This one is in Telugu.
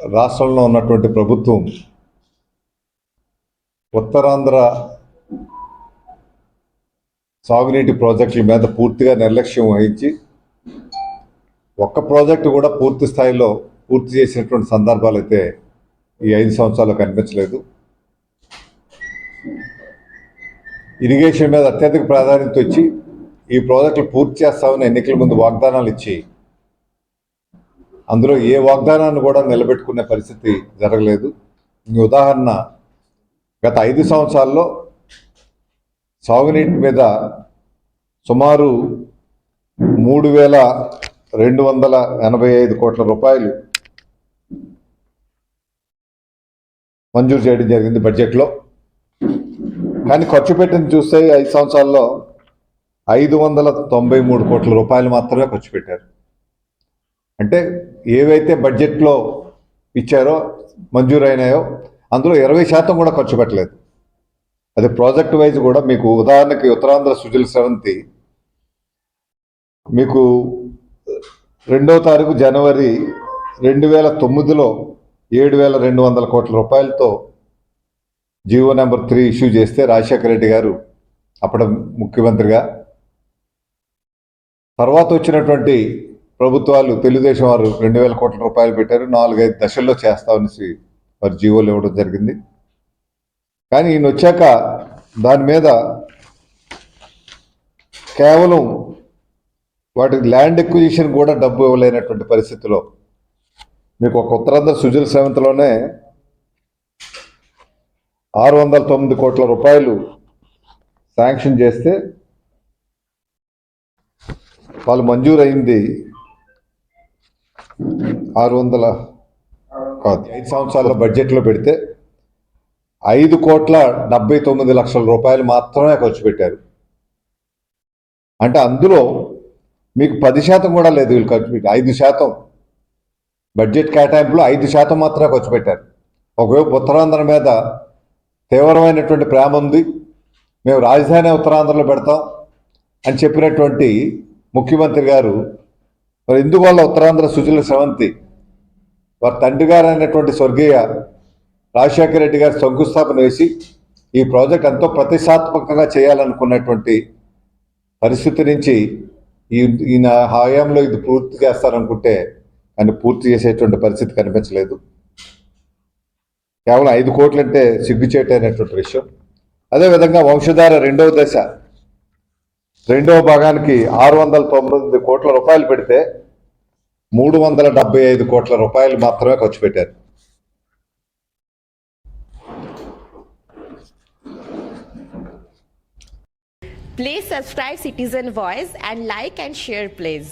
రాష్ట్రంలో ఉన్నటువంటి ప్రభుత్వం ఉత్తరాంధ్ర సాగునీటి ప్రాజెక్టుల మీద పూర్తిగా నిర్లక్ష్యం వహించి ఒక్క ప్రాజెక్టు కూడా పూర్తి స్థాయిలో పూర్తి చేసినటువంటి సందర్భాలు అయితే ఈ ఐదు సంవత్సరాలు కనిపించలేదు. ఇరిగేషన్ మీద అత్యధిక ప్రాధాన్యత వచ్చి ఈ ప్రాజెక్టులు పూర్తి చేస్తామని ఎన్నికల ముందు వాగ్దానాలు ఇచ్చి అందులో ఏ వాగ్దానాన్ని కూడా నిలబెట్టుకునే పరిస్థితి జరగలేదు. ఉదాహరణ గత ఐదు సంవత్సరాల్లో సాగునీటి మీద సుమారు మూడు వేల రెండు వందల ఎనభై ఐదు కోట్ల రూపాయలు మంజూరు చేయడం జరిగింది బడ్జెట్లో. కానీ ఖర్చు పెట్టింది చూస్తే ఐదు సంవత్సరాల్లో ఐదు వందల తొంభై మూడు కోట్ల రూపాయలు మాత్రమే ఖర్చు పెట్టారు. అంటే ఏవైతే బడ్జెట్లో ఇచ్చారో మంజూరైనాయో అందులో ఇరవై శాతం కూడా ఖర్చు పెట్టలేదు. అది ప్రాజెక్ట్ వైజ్ కూడా మీకు ఉదాహరణకి ఉత్తరాంధ్ర సుజల స్రవంతి మీకు రెండవ తారీఖు జనవరి రెండు వేల తొమ్మిదిలో ఏడు వేల రెండు వందల కోట్ల రూపాయలతో జీవో నెంబర్ త్రీ ఇష్యూ చేస్తే రాజశేఖర రెడ్డి గారు అప్పటి ముఖ్యమంత్రిగా. తర్వాత వచ్చినటువంటి ప్రభుత్వాలు తెలుగుదేశం వారు రెండు వేల కోట్ల రూపాయలు పెట్టారు. నాలుగైదు దశల్లో చేస్తామనేసి వారు జీవోలు ఇవ్వడం జరిగింది. కానీ ఈయన వచ్చాక దాని మీద కేవలం వాటికి ల్యాండ్ ఎక్విజిషన్ కూడా డబ్బు ఇవ్వలేనటువంటి పరిస్థితిలో మీకు ఒక ఉత్తరాంధ్ర సుజల సేవంతలోనే ఆరు వందల తొమ్మిది కోట్ల రూపాయలు శాంక్షన్ చేస్తే వాళ్ళు మంజూరు అయింది ఆరు వందల కాదు ఐదు సంవత్సరాల బడ్జెట్లో పెడితే ఐదు కోట్ల డెబ్బై తొమ్మిది లక్షల రూపాయలు మాత్రమే ఖర్చు పెట్టారు. అంటే అందులో మీకు పది శాతం కూడా లేదు వీళ్ళు ఖర్చు పెట్టి ఐదు శాతం. బడ్జెట్ కేటాయింపులో ఐదు శాతం మాత్రమే ఖర్చు పెట్టారు. ఒకవైపు ఉత్తరాంధ్ర మీద తీవ్రమైనటువంటి ప్రేమ ఉంది మేము రాజధాని ఉత్తరాంధ్రలో పెడతాం అని చెప్పినటువంటి ముఖ్యమంత్రి గారు మరి ఇందువల్ల ఉత్తరాంధ్ర సుజల స్రవంతి? వారి తండ్రి గారు అయినటువంటి స్వర్గీయ రాజశేఖర రెడ్డి గారు శంకుస్థాపన వేసి ఈ ప్రాజెక్ట్ ఎంతో ప్రతిష్టాత్మకంగా చేయాలనుకున్నటువంటి పరిస్థితి నుంచి ఈ ఈయన హయాంలో ఇది పూర్తి చేస్తారనుకుంటే ఆయన పూర్తి చేసేటువంటి పరిస్థితి కనిపించలేదు. కేవలం ఐదు కోట్లంటే సిగ్గుచేటైనటువంటి విషయం. అదేవిధంగా వంశధార రెండవ దశ. రెండవ భాగానికి ఆరు వందల తొమ్మిది కోట్ల రూపాయలు పెడితే మూడు వందల డెబ్బై ఐదు కోట్ల రూపాయలు మాత్రమే ఖర్చు పెట్టారు. Please subscribe citizen voice and like and share please